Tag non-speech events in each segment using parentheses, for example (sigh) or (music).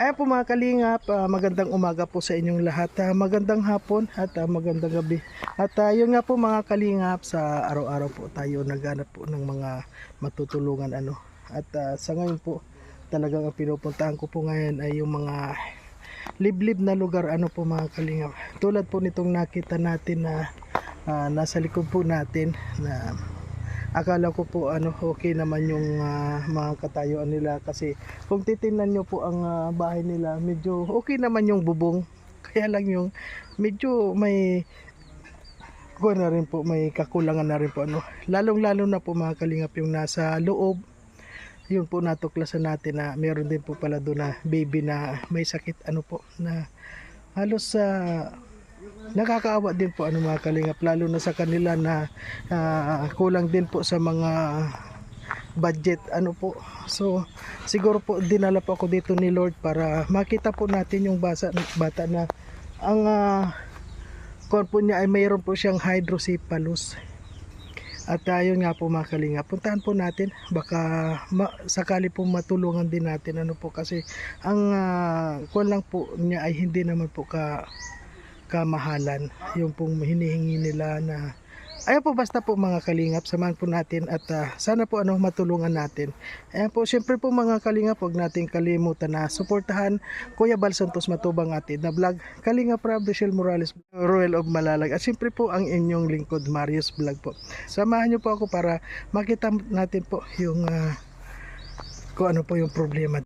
Ayan po mga kalingap, ah, magandang umaga po sa inyong lahat. Ah, magandang hapon at ah, magandang gabi. At ah, yun nga po mga kalingap, sa araw-araw po tayo naghanap po ng mga matutulungan ano. At ah, sa ngayon po, talagang ang pinupuntahan ko po ngayon ay yung mga liblib na lugar ano po mga kalingap. Tulad po nitong nakita natin na ah, nasa likod po natin na akala ko po ano okay naman yung ah, mga katayuan nila kasi kung titingnan nyo po ang ah, bahay nila medyo okay naman yung bubong. (laughs) Kaya lang yung medyo may ko na rin po may kakulangan na rin po ano. Lalong lalo na po mga kalingap yung nasa loob. Yun po natuklasan natin na meron din po pala doon na baby na may sakit ano po na halos sa nakakaawa din po ano mga kalingap lalo na sa kanila na ah, kulang din po sa mga budget ano po. So siguro po dinala po ako dito ni Lord para makita po natin yung basa, bata na ang uh, niya ay mayroon po siyang hydrocephalus. At ayun nga po mga kalingap puntahan po natin. Baka ma- sakali po matulungan din natin ano po kasi ang uh, lang po niya ay hindi naman po ka kamahalan yung pong hinihingi nila na Ayan po basta po mga kalingap, samahan po natin at ah, sana po ano matulungan natin. Ayan po, syempre po mga kalingap, huwag natin kalimutan na suportahan Kuya Bal Santos Matubang atin na vlog. Kalingap Rob Michelle Morales, Royal of Malalag. At syempre po ang inyong lingkod Marius Vlog po. Samahan niyo po ako para makita natin po yung ah, kung ano po yung problema.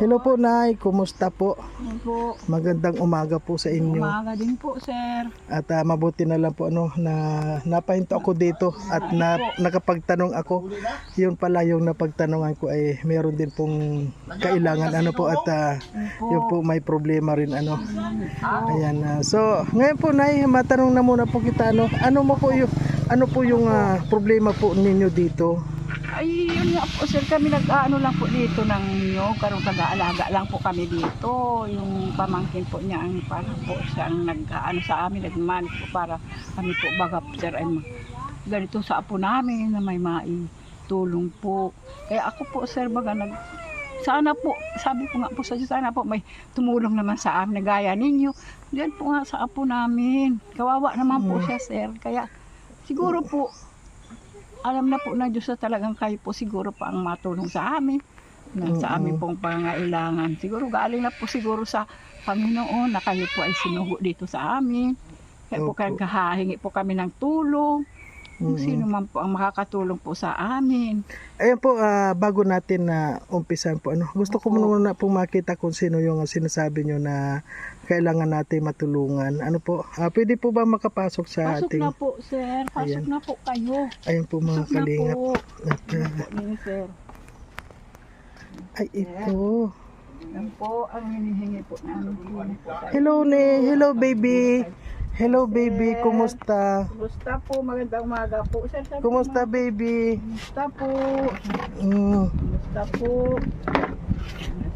Hello po Nay, kumusta po? Ano po? Magandang umaga po sa inyo. Umaga din po, sir. At ah, mabuti na lang po ano na napahinto ako dito at na, nakapagtanong ako. Yun pala yung napagtanongan ko ay meron din pong kailangan ano po at ah, yun po may problema rin ano. Ayan. ah. so ngayon po nay matanong na muna po kita ano ano mo po yung ano po yung ah, problema po ninyo dito? Ay, yun nga po, sir. Kami nag-ano lang po dito ng nyo. Karong taga-alaga lang po kami dito. Yung pamangkin po niya ang para po siya ang nag-ano sa amin, nag-manage po para kami po baga po, sir, ay ganito sa apo namin na may maitulong po. Kaya ako po, sir, baga nag sana po, sabi ko nga po sa Diyos, sana po may tumulong naman sa amin na gaya ninyo. Diyan po nga sa apo namin. Kawawa naman po siya, sir. Kaya siguro po, alam na po na Diyos na talagang kayo po siguro pa ang matulong sa amin. Na sa amin pong pangailangan. Siguro galing na po siguro sa Panginoon na kayo po ay sinugo dito sa amin. Kaya po Opo. kagahingi po kami ng tulong. Kung sino man po ang makakatulong po sa amin. Ayan po, ah, bago natin na umpisan po, ano, gusto ko Opo. muna po makita kung sino yung sinasabi nyo na kailangan natin matulungan. Ano po, ah, pwede po ba makapasok sa Pasok ating, na po, sir. Pasok Ayan. na po kayo. ayan po mga Pasok na kalingap. po. At, ah, Po, ni sir. ay, ito. Yan po ang hinihingi po namin Hello, ne. Hello, baby. Hello, baby. Kumusta? Kumusta po? Magandang umaga po. Sir, sabi Kumusta, baby? Kumusta po? Mm. Kumusta po?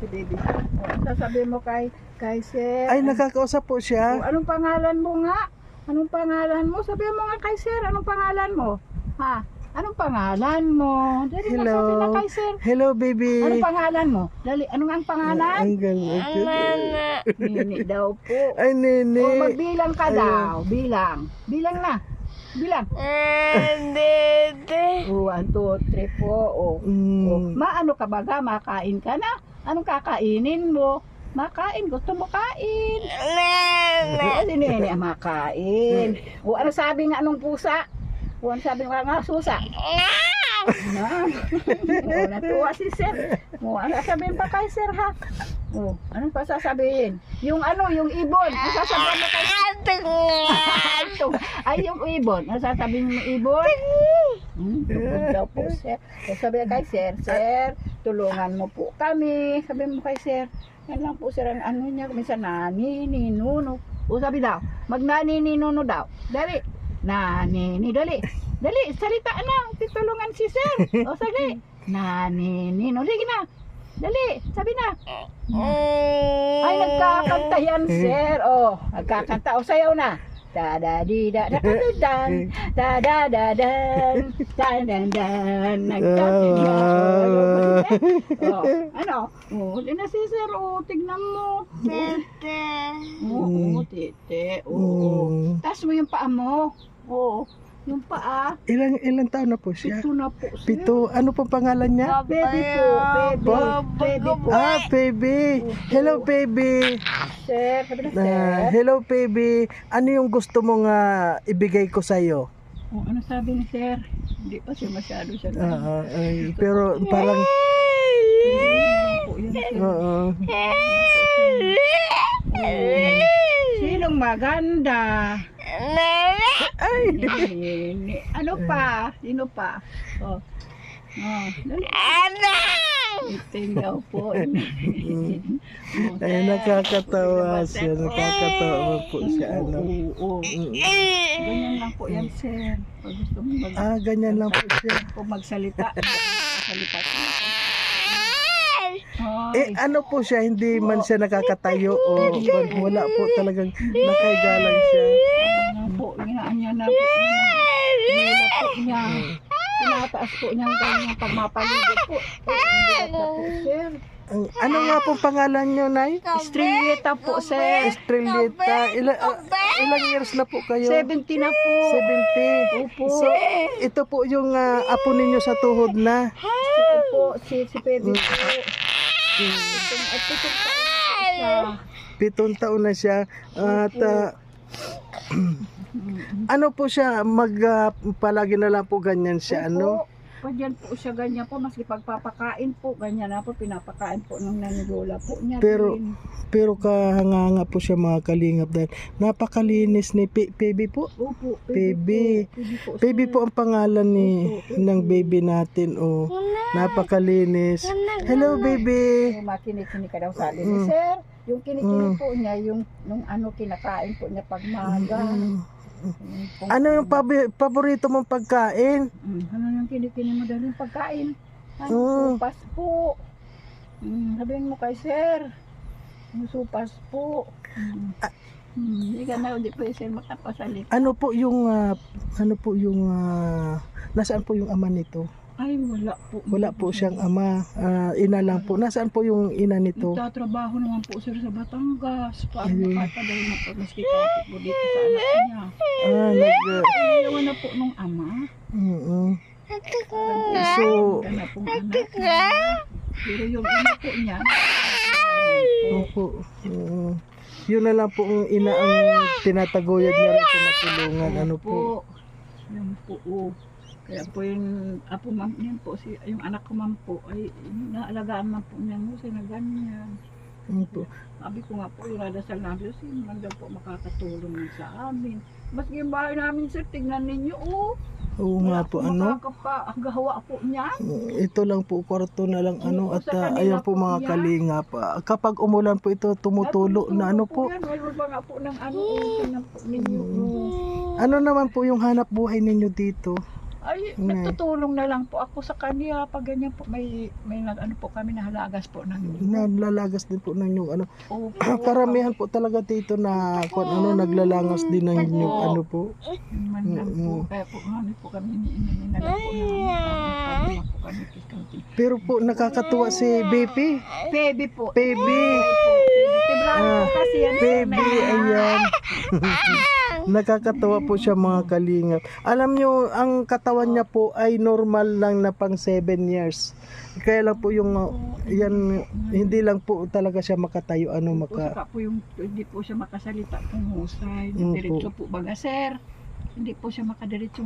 Si baby. O, sasabihin mo kay, kay sir. Ay, nakakausap po O, siya. anong pangalan mo nga? Anong pangalan mo? Sabihin mo nga kay sir. Anong pangalan mo? Ha? Anong pangalan mo? Dali na Hello. sabi na kay sir. Hello, baby. Anong pangalan mo? Dali, ano nga ang pangalan? Ang galing. Nini daw po. Ay, nene. O, magbilang ka daw. Bilang. Bilang na. Bilang. O, one, two, three, four. O, Mm. Maano ka baga? Makain ka na? Anong kakainin mo? Makain. Gusto mo kain? Nene. Nene, ah, makain. (laughs) O ano sabi nga nung pusa? O ano sabi nga nga susa? Na. (laughs) o natuwa si sir. O ano sasabihin pa kay sir ha? O anong pa sasabihin? Yung ano, yung ibon. Ano sasabihin mo kay Ito. (laughs) Ay, yung ibon. Ano sasabihin mo ibon? Hmm, daw po, sir. So, sabi kay sir, sir, tulungan mo po kami. Sabi mo kay sir, yan lang po sir, ano niya, minsan nani, ninuno. O sabi daw, magnani, ninuno daw. Dali. Nani, ni, dali. Dali, salita na. Titulungan si sir. O sige. Nani, nino. Sige na. Dali, sabi na. Ay, nagkakanta yan, sir. O, nagkakanta. O, sayaw na. Da da di da da da dan da da da dan dan dan dan nagtatin na oh, ano? Oh di na si sir oh tignan mo. Oo oh, tete. Oo Mm. taas mo yung paa mo. Oo yung paa Ilang ilang taon na po siya? pito na po sir Pito. Ano po pangalan niya? baby po baby Ba- baby po Ah, baby. Hello, baby. sir Ah, hello, baby. Ano yung gusto mong ah, ibigay ko sa'yo? oh, ano sabi ni sir hindi pa siya masyado siya Ah, ah, ay, pero parang, oo. Sinong maganda? Ay, Ano pa? Sino pa? Oh. Oh. Tingnan po. Ay, nakakatawa siya. Nakakatawa po siya. Ano. Oo, oo. Ganyan lang po yan, sir. Pag gusto mo mag Ah, ganyan lang po siya. kung magsalita. Salita ka. Eh, ano po siya, hindi man siya nakakatayo o wala po talagang nakaiga lang siya. Ano niya na po. Nila po niya. Tinataas po niya ang kanyang pagmapaligid po. Eh, ang bigat na po, sir. Ang, ano nga po pangalan nyo, Nay? Estrellita po, sir. Estrellita. Ila, ah, ilang years na po kayo? 70 na po. 70. Opo. So, ito po yung ah, apo ninyo sa tuhod na. Ito po, si, si Pepe po. At taon po siya. Pitong taon na siya. At ah, Mm. ano po siya, mag ah, palagi na lang po ganyan siya. Ano? Opo. Pag yan po siya ganyan po, maski pagpapakain po, ganyan na po, pinapakain po ng nanigula po niya. Pero- rin. Pero kahanganga po siya mga kalingap dahil napakalinis ni Pe- Baby po. Opo, Baby. po. Baby po. Baby po ang pangalan ni Opo, ng baby natin. Oh, napakalinis. Hello, baby. Yung makinig-kinig ka daw sabi Mm. ni sir. Yung kinikinig Mm. po niya, yung nung ano kinakain po niya pag maga. Mm. Yung Ano yung pabi- paborito mong pagkain? Mm, ano yung kinikinig mo dahil yung pagkain? Ano, Mm. supas po. Mm, sabihin mo kay sir. Yung supas po. Mm. Mm, Hindi ka na, hindi pa sir makapasalit. Ano po yung ah, ano po yung ah, nasaan po yung ama nito? Ay, wala po. Wala po siyang ama, ah, ina lang po. Nasaan po yung ina nito? Nagtatrabaho naman po sir sa Batangas. Paano Ayun. makatagay na po maski kapit po dito sa anak niya. Ah, nag Inayawan na po nung ama. mm-mm. Parang So, na pong anak niya. Pero yung ina po niya, po. Opo. Oo. yun na lang po ang ina ang tinataguyod niya rin po matulungan. Ano po? Yung po, oh. Kaya po yung apo ma'am niyan po, si, yung anak ko ma'am po, ay naalagaan man po niya mo, na ganyan. Opo. Sabi ko nga po, yung radasal namin, sino man daw po makakatulong sa amin. Mas yung bahay namin, sir, tignan ninyo, oh. Oo nga po, ano? Makakapagawa po niya. Ito lang po, kwarto na lang ano at ah, ayan po po mga yan. kalingap. Ah, kapag umulan po ito tumutulo na ano po. Yan, pa nga po ng ano, po ninyo. oh. Ano naman po yung hanap buhay ninyo dito? Ay, nagtutulong na lang po ako sa kanya. Pag ganyan po, may, may nag, ano po kami nahalagas po ng Nalalagas din po ng yung ano. Opo. Karamihan po talaga dito na kung ano naglalagas din ng yung ano po. Man lang po. Kaya po, ano po kami ni na lang po na ano po kami kiskanti. Pero po nakakatuwa si BP. Baby po. Baby. Po Ah, kasi yan. sir, Baby, na- ayan. (laughs) Nakakatawa po siya mga kalingap. Alam nyo, ang katawan niya po ay normal lang na pang 7 years. Kaya lang po yung, uh, yan, hindi lang po talaga siya makatayo, ano, maka, saka po yung, hindi po siya makasalita kung husay. Diretso po baga, sir. Hindi po siya makadiretso.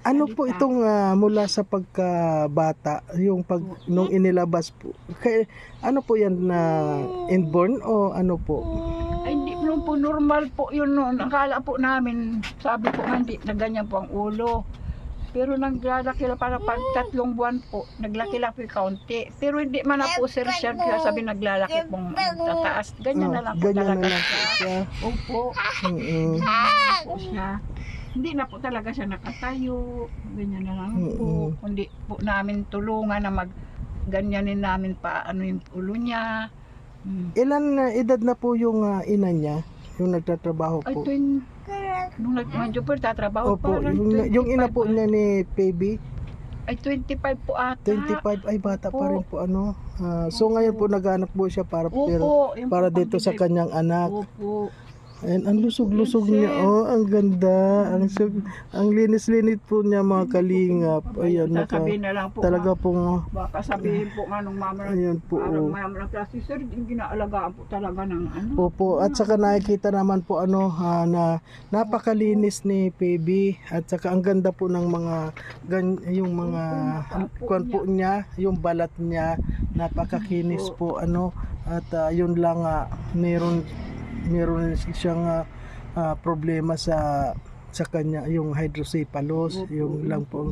ano po itong ah, mula sa pagkabata, yung pag, nung inilabas po. Kaya, ano po yan na inborn o ano po? Po normal po yun noon. Akala po namin, sabi po nga, hindi na ganyan po ang ulo. Pero naglalaki lang para pag tatlong buwan po, naglaki lang po yung kaunti. Pero hindi man na po sir siya, kaya sabi naglalaki pong tataas. Ganyan na lang po ganyan talaga na lang po siya. siya. Opo, Mm-mm. po siya. Hindi na po talaga siya nakatayo. Ganyan na lang po. Kundi po namin tulungan na mag ganyanin namin pa ano yung ulo niya. Mm. Ilan na edad na po yung ah, ina niya? Yung nagtatrabaho Ay, po? twin, Nung nag-manjo po, tatrabaho Opo, pa. yung, yung ina po niya ni Baby, Ay, 25 po ata. 25 ay bata pa Opo. rin po ano. Ah, so ngayon po naghanap po siya para Opo. yung para po dito sa pambibig. kanyang anak. Opo. Ayan, ang lusog-lusog niya. Oh, ang ganda. Ang ang linis-linis po niya mga kalingap. Ayan, naka, na lang po. talaga pong Baka sabihin po nga nung mama ayan po. parang oh. mama ng klase, sir, yung ginaalagaan po talaga ng ano. Opo, at saka nakikita naman po ano ha, na napakalinis ni Baby at saka ang ganda po ng mga gan, yung mga kwan po niya, yung balat niya napakakinis po ano at ah, yun lang ah, meron meron siyang ah, ah, problema sa sa kanya yung hydrocephalus, Opo, yung lang po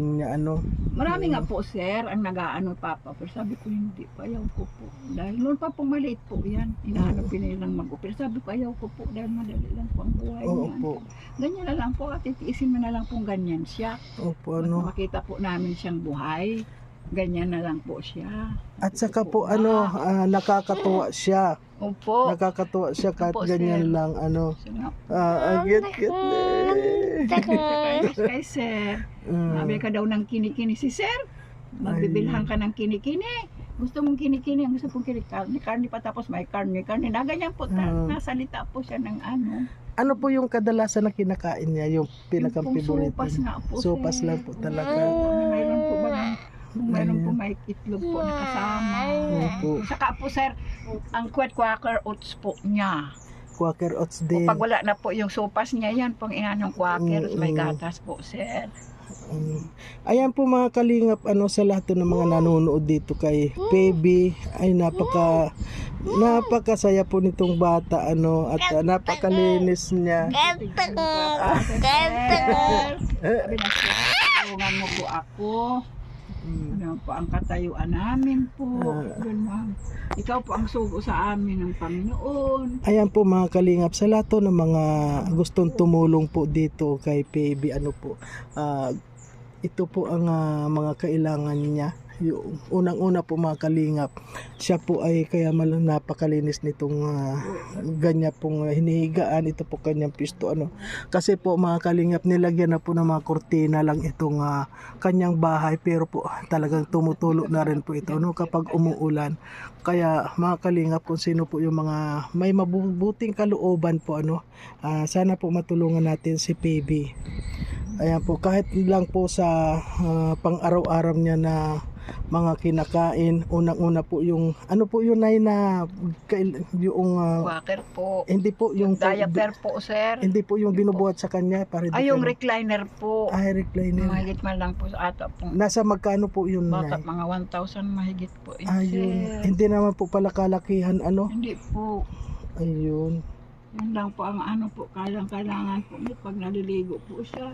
niya ano. Marami nga po, sir, ang nag-aano papa. Pero sabi ko, hindi pa, ayaw ko po. Dahil noon pa pong maliit po yan. Hinahanap nilang mag-opera. Sabi ko, ayaw ko po dahil madali lang po ang buhay Oo niya. po. Ganyan na lang po at titiisin mo na lang pong ganyan siya. Opo ano. makita po namin siyang buhay. Ganyan na lang po siya. At saka po ano ah, nakakatuwa siya. Opo. Nakakatuwa siya kahit Opo, ganyan sir. lang ano. Nga, Ah, agit kit. kay, kay sir, Mm. sabi ka daw ng kinikini si sir. Magbibilhan ka ng kinikini. Gusto mong kinikini, ang gusto pong kinikini, karne, karne pa tapos may karne, karne. Na ganyan po, ta- Mm. nasalita po siya ng ano. Ano po yung kadalasan na kinakain niya, yung pinakang Yung pong favorite? Sopas nga po, Sopas lang po talaga. Mayroon po ba kung mayroon po may itlog po na kasama. Opo. Saka po sir, ang kwet quaker oats po niya. Quaker oats O din. pag wala na po yung sopas niya yan, pang inanong quaker, Mm, may gatas po sir. Mm. Ayan po mga kalingap ano sa lahat ng mga nanonood dito kay Baby ay napaka napakasaya po nitong bata ano at uh, napakalinis niya. Sabi na siya, tulungan mo po ako. Mm. Ano po ang katayuan namin po. Ah. Ganun. Ikaw po ang sugo sa amin ng Panginoon. Ayan po mga kalingap sa lahat ng mga gustong tumulong po dito kay Baby ano po ah, ito po ang ah, mga kailangan niya yung unang-una po mga kalingap siya po ay kaya mal napakalinis nitong ah, ganyan pong hinihigaan. Ito po kanyang pisto ano. Kasi po mga kalingap nilagyan na po ng mga kortina lang itong ah, kanyang bahay. Pero po talagang tumutulo na rin po ito no kapag umuulan kaya mga kalingap kung sino po yung mga may mabubuting kalooban po ano ah, sana po matulungan natin si PB ayan po kahit lang po sa ah, pang-araw-araw niya na mga kinakain unang-una po yung ano po yun ay na yung ah, Quaker po. hindi po yung Diaper po, sir. hindi po yung binubuhat sa kanya para Ay, yung recliner po. ay recliner Mahigit man lang po sa ata po. nasa magkano po yun Nay? mga 1,000 mahigit po. yun, ayun hindi naman po pala kalakihan ano Hindi po. ayun Yun lang po ang ano po, kailang kailangan po niya pag naliligo po siya.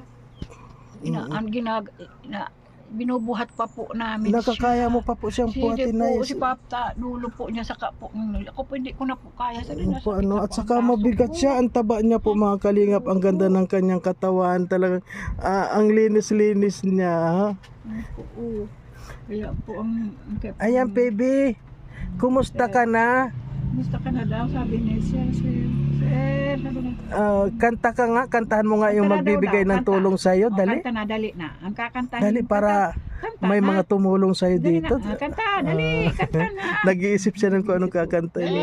Ina, Mm. ang ginag, ina, binubuhat pa po namin nakakaya siya. mo pa po siyang Sige buhatin po, na si Papa, dulo po niya sa po. Ako po hindi ko na po kaya. Sa Ano po, ano, at saka mabigat siya, ang taba niya po mga kalingap, ang ganda ng kanyang katawan, talagang ah, ang linis-linis niya. Oo. Kaya po ang... po- Ayan, baby, kumusta ka na? Gusto ka na daw, sabi ni Sir, Sir, Sir, sabi niya. Ah, kanta ka nga, kantahan mo nga yung Kanta na daw magbibigay daw, ng kanta. tulong sa'yo, Oh, dali. Kanta na, dali na. Ang kakantahin. Dali mo, para kanta, may na. mga tumulong sa'yo Dali dito. Na, ah, kanta, dali, kanta na. (laughs) Nag-iisip siya ng kung anong kakanta niya.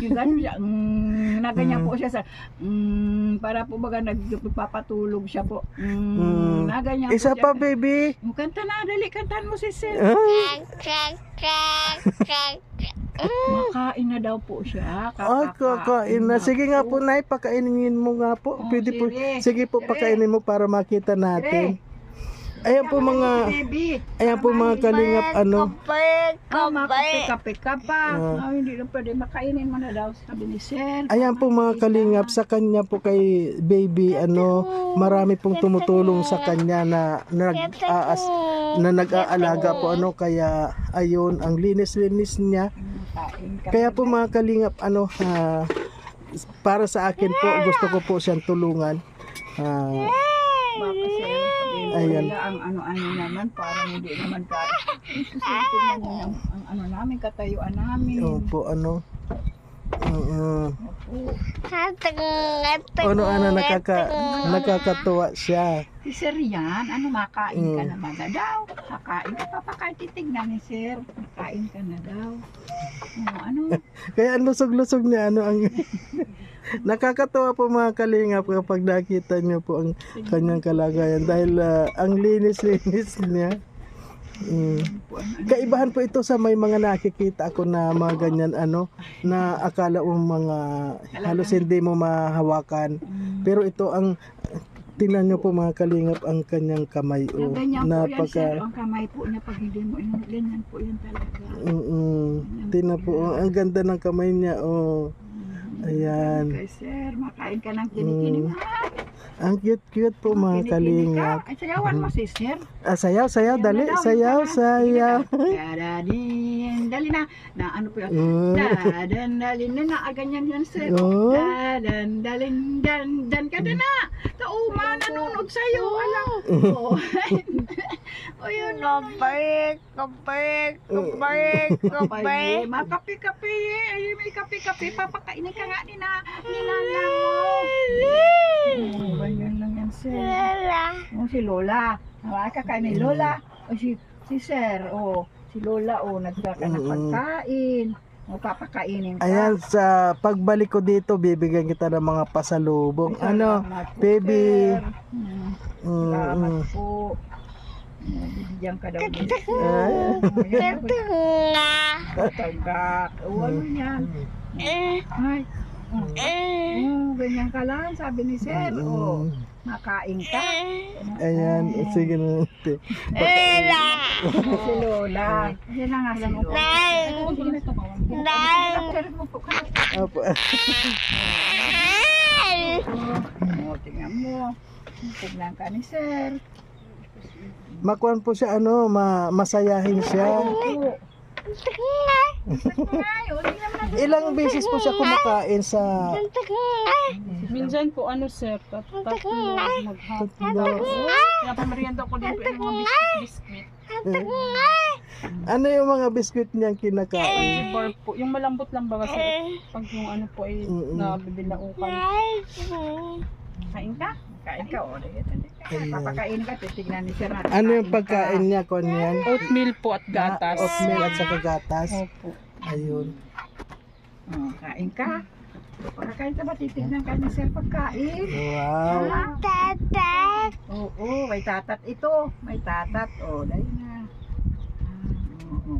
Yung gano'n siya, mm, na ganyan Mm. po siya sa, mm, para po baga nagpapatulog siya po. Mm, Mm. na ganyan Isa po pa, siya. baby. Mm, Kanta na, dali, kantahan mo si Sir. Ah, (laughs) Makain na daw po siya. Ay, kakain na. Sige nga po, Nay, pakainin mo nga po. Oh, Pwede po. sige. Sige po, Sige. pakainin mo para makita natin. Ayan po mga, ayan po mga kalingap, ano. Oh, makape-kape ka pa. Ah. Hindi na pwede. Makainin mo na daw, sabi ni Sir. Ayan po mga kalingap, sa kanya po kay baby, ano, marami pong tumutulong sa kanya na nag-aas, na nag-aalaga po, ano, kaya, ayun, ang linis-linis niya. Kaya po mga kalingap, ano, ah, para sa akin po, gusto ko po siyang tulungan. Ah, Ayan. nila ang ano-ano naman, parang hindi naman ka. Susunod naman ang, ang ano namin, katayuan namin. Opo, ano. Oo. Ano ano nakaka nakakatuwa siya. Si Sir yan, ano makain ka Mm. naman na daw. Kakain ka pa pa kahit titignan ni Sir. Makain ka na daw. Oh, ano? (laughs) Kaya ang lusog-lusog niya ano ang (laughs) (laughs) Nakakatuwa po mga kalingap kapag nakita niyo po ang kanyang kalagayan dahil ah, ang linis-linis niya. Mm. Kaibahan po ito sa may mga nakikita ako na mga ganyan ano na akala mo mga halos hindi mo mahawakan. Mm. Pero ito ang tingnan niyo po mga kalingap ang kanyang kamay Na oh. yan, Sir. Napaka Ang kamay po niya pag hindi mo ganyan po yan talaga. mm Tingnan po oh, ang ganda ng kamay niya oh. Ayan. Okay, Sir. Makain ka ng kinikinig Mm. Ang cute-cute po mga Kinikinig kalingap. ka. Ay, sayawan mo si Sir. Ah, sayaw, sayaw, dali, sayaw, sayaw. (laughs) Dadadin. Dali na. Na ano po yun? Mm. Dadan, dalin na na. Ah, ganyan yan, Sir. Oh. Dadan, dalin, dan, dan ka na na. Tauma, nanonood sa'yo. Alam. (laughs) Oh. o (laughs) yun. Kapay, kapay, kapay, kapay. Kapay. Makapi-kapi. Ay, may kapi-kapi. Papakainin ka nga ni na. Ni nana mo. Oh, ganyan lang yan, Sir. Lala. Oh, si Lola. Hawa ka kay ni Lola. O si si Sir. O si Lola o nagkaka ng Mm. pagkain. O papakainin ka. Ayan, sa pagbalik ko dito, bibigyan kita ng mga pasalubong. Ay, Ano? salamat po, baby. Sir. Mm, Mm, Salamat mm. po. Oh, Bibigyan ka daw (laughs) ni Sir. Oh, Tunga. Tagak. O ano yan? Eh, Ay. Oh. eh, Oh, ganyan ka lang, sabi ni Sir. Mm. makain ka. Ayan, sige na. te. Lala. Si Lola. Yan na nga si Lola. Nang. Nang. Sir, mo po ka. Apo. Oh, tingnan mo. Tignan ka ni Sir. Makuan po siya, ano, ma masayahin siya. Tingnan. (laughs) Ilang beses po siya kumakain sa. Minsan po ano sir, tat tatlo maghapon. tatlo. Kaya pamerienda ko din po yung mga biscuit. Ano yung mga biskuit niyang kinakain? Bar po, yung malambot lang ba kasi pag yung ano po ay nabibilaukan. Kain ka? Kain ka, o. Dali. Ayan. Papakain ka, titignan ni Sir. Ano yung kain ka. pagkain niya, kon yan? Oatmeal po at gatas. Ah, Oatmeal at saka gatas. Opo. Ayun. Oh, kain ka. Pagkakain ka ba, titignan ka ni Sir pagkain? Wow. Ah, Tatat. Oo, may tatat ito. May tatat. O, dahil na. Ah, oo.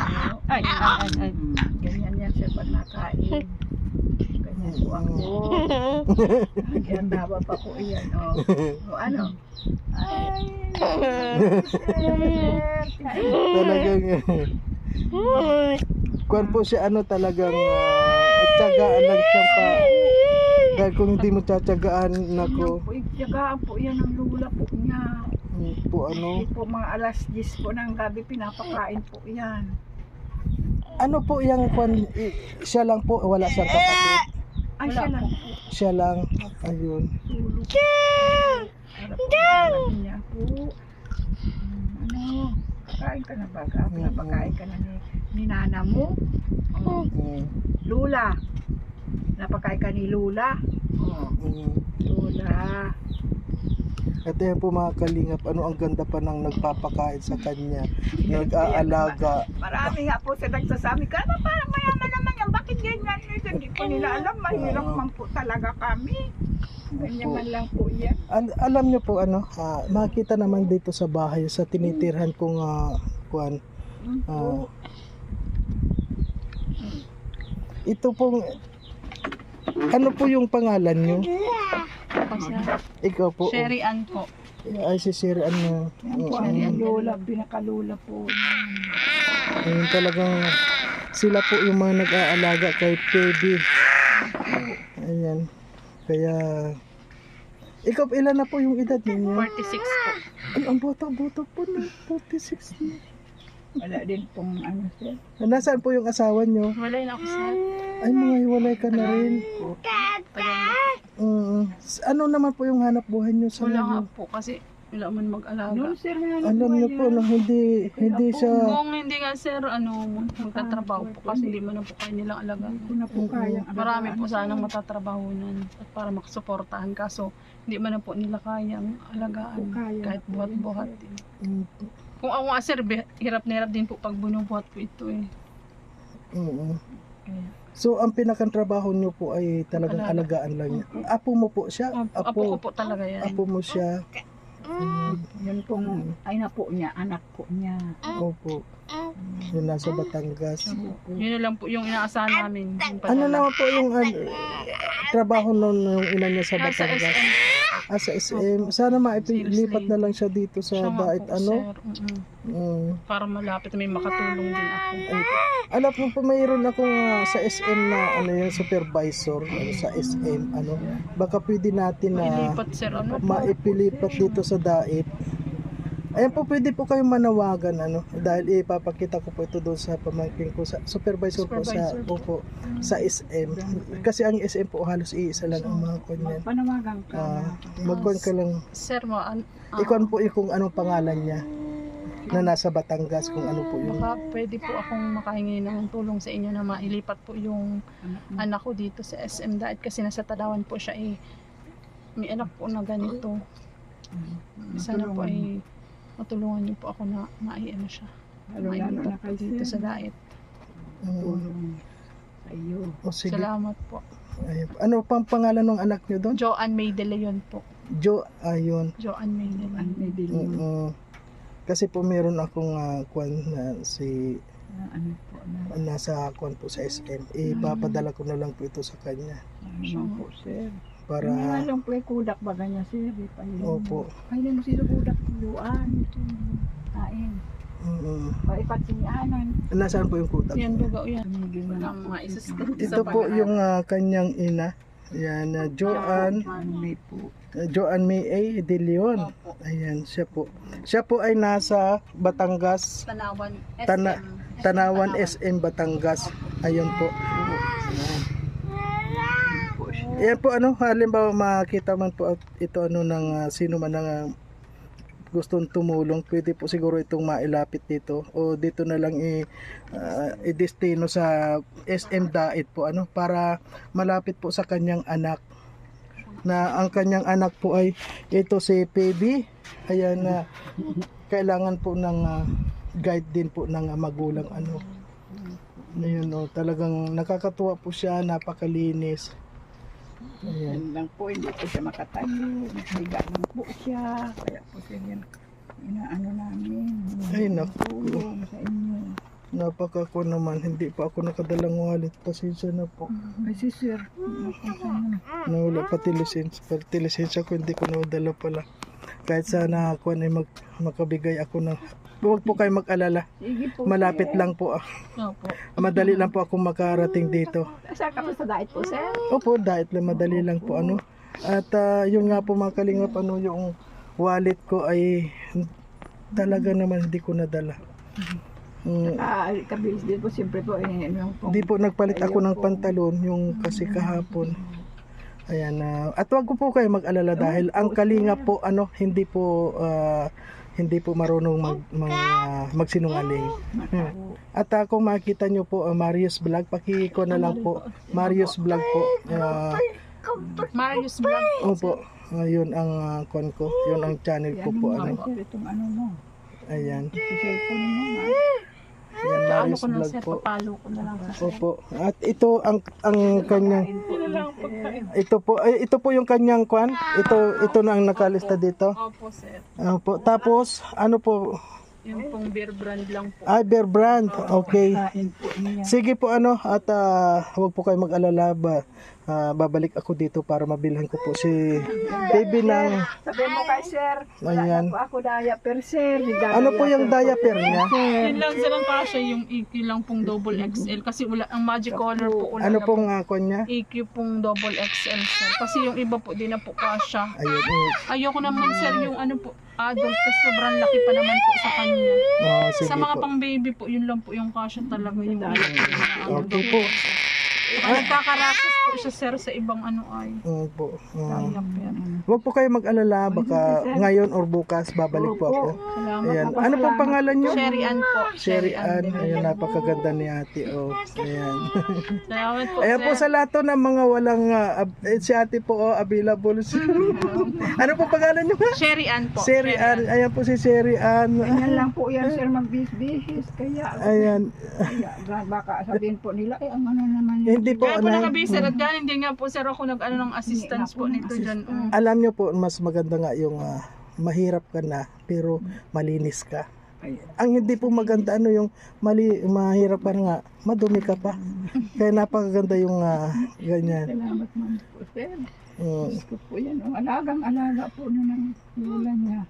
Ah. Ay, ay, ay, ay. Ganyan yan siya pag nakain. Ako. Yan (laughs) haba pa po iyan. O, (laughs) o ano? Ay. (laughs) Talagang kuan po siya ano talagang uh, tsagaan lang siya pa. Dahil kung hindi mo tsatsagaan, nako, Tiyagaan po yan ng lula po niya. po ano. Po mga alas 10 po ng gabi pinapakain po yan. Ano po yung kwan, siya lang po, wala siyang kapatid. Ay, siya lang. Siya lang, ayun. Po. Hmm, Ano? Kain ka na ba? Ka? Pinapakain ka na ni, ni nana mo? Oh. Lula. Napakain ka ni Lula? Oh. Lula. At yan po mga kalingap, ano ang ganda pa ng nagpapakain sa kanya, nag-aalaga. (laughs) Marami nga po sa nagsasabi ka, "Aba, parang mayaman naman yan. Bakit ganyan? Hindi po nila alam. Mahirap man po talaga kami. Ganyan man lang po yan. Al- alam niyo po ano, ah, makita naman dito sa bahay sa tinitirhan kong uh, kuan. ah, ito pong ano po yung pangalan niyo? Ikaw po. Sherry Ann po. Ay si ano. Yan po ang yan, lola, pinakalula po. Ayun talagang sila po yung mga nag-aalaga kay Baby. Ayan. Kaya ikaw ilan na po yung edad ninyo? 46 po. Ay, ang bata-bata po na. 46 na. Wala din pong ano sir. Nasaan po yung asawa nyo? Wala na ako sir. Ay, mga hiwalay ka na rin. Na. Mm. Ano naman po yung hanap buhay nyo sa Wala nga ngayon? po kasi Wala man mag-alaga. Noon sir Alam niyo po na hindi hindi siya Kung hindi nga sir, ano, magtatrabaho po kasi hindi mo na po kaya nilang alagaan. Kung na po kayang Marami po sanang matatrabaho nun at para makasuportahan kaso hindi man na po nila kayang alagaan Kaya. kahit buhat-buhat. Mm, Kung ako nga sir, bi- hirap na hirap din po pag bunubuhat po ito eh. oo. Kaya, So ang pinakantrabaho niyo po ay talagang Alaga. alagaan lang niya. Apo mo po siya? apo, apo ko po talaga yan. Apo mo siya. Mm, Yun pong ay na po niya, anak po niya. opo. Yun nasa Batangas. Yun na lang po yung inaasahan namin. Yung Ano padala. naman po yung ano, trabaho nun yung ina niya sa Nasa Batangas? SM. Ah, sa SM. Sana maipilipat na lang siya dito sa Siya nga Dait po, ano. sir. Mm-mm. Mm. Para malapit may makatulong din ako. Alam mo po, mayroon akong ah, sa SM na ano yung supervisor ano, sa SM. Ano, baka pwede natin na Ilipat sir ano. maipilipat dito sa Dait. Ayan po, pwede po kayong manawagan ano dahil ipapakita ko po ito doon sa pamangkin ko sa supervisor, po sa Supervisor po, po sa SM. Kasi ang SM po halos iisa lang ang mga kanyan. Panawagan ka. Ah, magkuhan ka lang. Sir mo, an- ah, Ikuan po yung kung anong pangalan niya na nasa Batangas kung ano po yung baka pwede po akong makahingi ng tulong sa inyo na mailipat po yung anak ko dito sa SM Daet kasi nasa Tadawan po siya eh. May anak po na ganito. Sana po ay matulungan niyo po ako na maiano siya. Mailipat po dito sa. Daet. Mm, Tulong sa iyo. o sige. Salamat po. Ayun. Ano pang pangalan ng anak niyo doon? Joanne May De Leon po. Jo, ayun. Joanne May De Leon. may bilyon. Oo. Kasi po meron akong uh, kwan na si na ano po na. nasa kwan po sa SM. Ipapadala ko na lang po ito sa kanya Ano po sir. Para Para nga lang po kudak ba ganyan sir. Di pa yun. Opo. Kailan mo sila kudak tuluan. Ito. Kain. Mm. Paipat sinyanan. Nasaan po yung kutak? Yan dugo yan. Ito po yung ah, kanyang ina. Yan, uh, may po. uh, Joanne May A. De Leon. Ayan, siya po. Siya po ay nasa Batangas, Tanawan. SM. Tana- Tanawan SM Batangas. Ayun po. Siya. Ayan po ano, halimbawa makita man po ito ano ng ah, sino man ang ah, gustong tumulong, pwede po siguro itong mailapit dito o dito na lang i i-destino sa SM Dait po ano para malapit po sa kanyang anak na ang kanyang anak po ay ito si PB ayan na kailangan po ng ah, guide din po ng ah, magulang ano Ayun, oh, talagang nakakatuwa po siya, napakalinis. Ayan. Yan lang po, hindi po siya makatayo. Naghiga lang po siya. Kaya po siya yan. Inaano namin. Ay, naku. Sa inyo. Napaka ko naman, hindi pa ako nakadalang wallet. Pasensya na po. Ay, si sir. Na. Nawala pati lisensya. Pati lisensya ko, hindi ko naudala pala. Kahit sana ako ay mag, makabigay ako ng... Huwag po kayo mag-alala. Po. Malapit lang po. ah. Opo. Madali lang po ako makarating dito. Saan ka po sa diet po, sir? Opo, dahil lang madali lang po ano. At ah, yung nga po mga kalingap, ano, yung wallet ko ay talaga naman hindi ko nadala. Mm, Ah, kabilis din po. Siyempre po, eh, ano pong... Hindi po nagpalit ako ng pantalon yung kasi kahapon. Ayan na. at wag ko po kayo mag-alala dahil ang kalinga po ano hindi po ah, hindi po marunong mag, mag ah, magsinungaling. Hmm. At ah, kung makita nyo po ah, Marius Vlog, pakiko na lang po. Marius Vlog po. Ah, Marius Vlog. opo. Ah, yun ang uh, kon ko. Yun ang channel ko po. Ano. Itong ano mo. Ayan. Sa Ayan, Ano ko na Vlog sir, po. papalo ko na lang sa sir. Opo. At ito ang ang kanyang ito po ay ito po yung kanyang kwan. Ito ito na ang nakalista dito. Opo sir. Opo. Tapos ano po? Yung pong beer brand lang po. Ay, Bear Brand. Okay. Kain po niya. Sige po ano at ah, huwag po kayo mag-alala ba. Ah, babalik ako dito para mabilhan ko po si baby ng Sabi mo kay sir, Ayan. ako daya per sir. ano po yung diaper niya? Yun lang sir ang kasya yung EQ lang pong double XL kasi wala ang magic color po wala Ano pong uh, kwan niya? EQ pong double XL sir. Kasi yung iba po di na po kasya. Ayun. eh. Ayoko naman sir yung ano po adult kasi sobrang laki pa naman po sa kanya. Oh, Sa mga po. pang baby po yun lang po yung kasya talaga yung. Okay po. Saka nagkakarasis po siya sir sa ibang ano ay. Opo. Yan. Huwag po kayo mag-alala, baka ngayon or bukas babalik po ako. Salamat Ayan. po. Ano pong pangalan nyo? Sherry Ann po. Sherry Ann. Ayan, napakaganda ni ate. Oh, ayan. (laughs) Salamat po Ayan po sa lahat to ng mga walang, ab- eh, si ate po, oh, available. (laughs) ano po pangalan nyo? Sherry Ann po. Sherry Ann. Ayan po si Sherry Ann. Ganyan lang po yan sir magbihis-bihis. Kaya, Ayan. kaya baka sabihin po nila, eh ang ano naman yun. Hindi po, Kaya po ano, nakabisa at dyan, hindi nga po sir ako nag-ano ng assistance po nito dyan. Mm. alam nyo po, mas maganda nga yung ah, mahirap ka na, pero malinis ka. Ang hindi po maganda, ano yung mali, mahirap ka na nga, madumi ka pa. Kaya napakaganda yung ah, ganyan. Salamat man po sir. Mm. Gusto po yan. Oh, alagang alaga po na ng lola niya.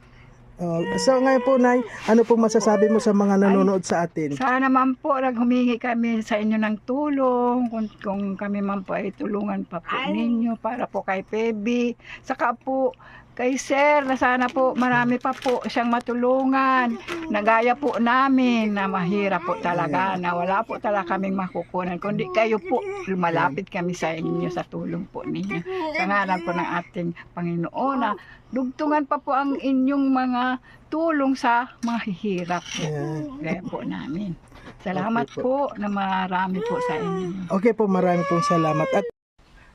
Oh, so ngayon po, Nay, ano po masasabi mo sa mga nanonood sa atin? Sana man po naghumingi kami sa inyo ng tulong kung, kung kami man po ay tulungan pa po ninyo para po kay Pebby. Saka po kay Sir na sana po marami pa po siyang matulungan. Nagaya po namin na mahirap po talaga na wala po talaga kaming makukunan. Kundi kayo po lumalapit kami sa inyo sa tulong po ninyo. Sa ngalan po ng ating Panginoon na dugtungan pa po ang inyong mga tulong sa mahihirap po. Ayan. Gaya po namin. Salamat Okay po. na marami po sa inyo. Okay po, marami pong salamat. At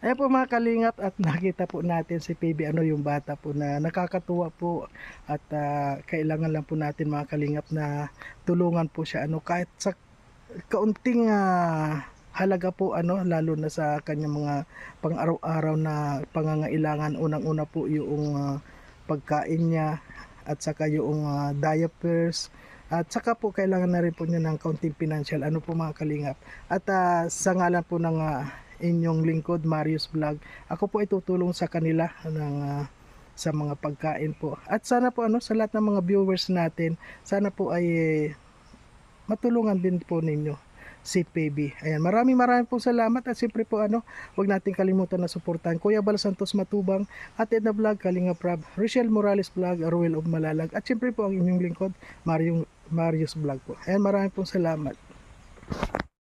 ayan po mga kalingap at (laughs) nakita po natin si PB ano yung bata po na nakakatuwa po. At ah, kailangan lang po natin mga kalingap na tulungan po siya ano kahit sa kaunting ah, halaga po ano lalo na sa kanyang mga pang-araw-araw na pangangailangan. Unang-una po yung ah, pagkain niya at saka yung ah, diapers. At saka po kailangan na rin po niya ng kaunting financial ano po mga kalingap. At ah, sa ngalan po ng ah, inyong lingkod Marius Vlog, ako po ay tutulong sa kanila ng ah, sa mga pagkain po. At sana po ano sa lahat ng mga viewers natin, sana po ay eh, matulungan din po ninyo si PB. Ayan, maraming maraming po salamat at siyempre po ano, wag natin kalimutan na suportahan Kuya Bal Santos Matubang, at Edna Vlog, Kalinga Prab, Rochelle Morales Vlog, Ruel of Malalag, at siyempre po ang inyong lingkod, Mario, Marius Vlog po. Ayan, maraming po salamat.